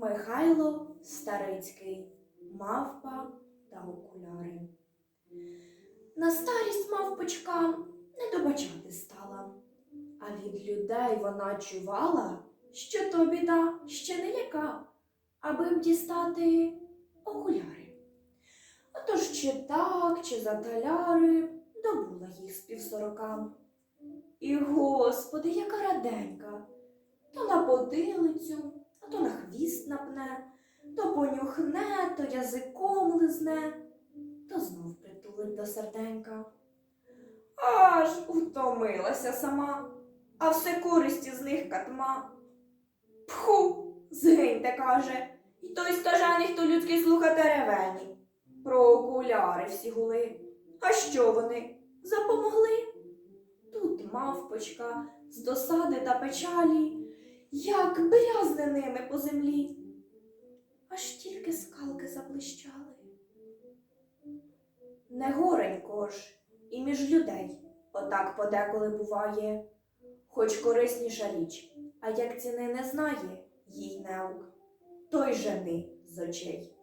Михайло Старицький, мавпа та окуляри. На старість мавпочка не добачати стала, а від людей вона чувала, що то біда ще не яка, аби б дістати окуляри. Отож чи так, чи за таляри добула їх з півсорока. І, господи, яка раденька, то на потилицю, хвіст напне, то понюхне, то язиком лизне, то знов притулить до серденька. Аж утомилася сама, а все користі з них катма. Пху, згиньте, каже, і той скажений, хто людський слухати ревені. Про окуляри всі гули. А що вони? Запомогли? Тут мавпочка з досади та печалі, як брязне ними по землі. Тільки скалки заблищали. Не горенько ж і між людей отак подеколи буває, хоч корисніша річ, а як ціни не знає їй неук, той жени з очей.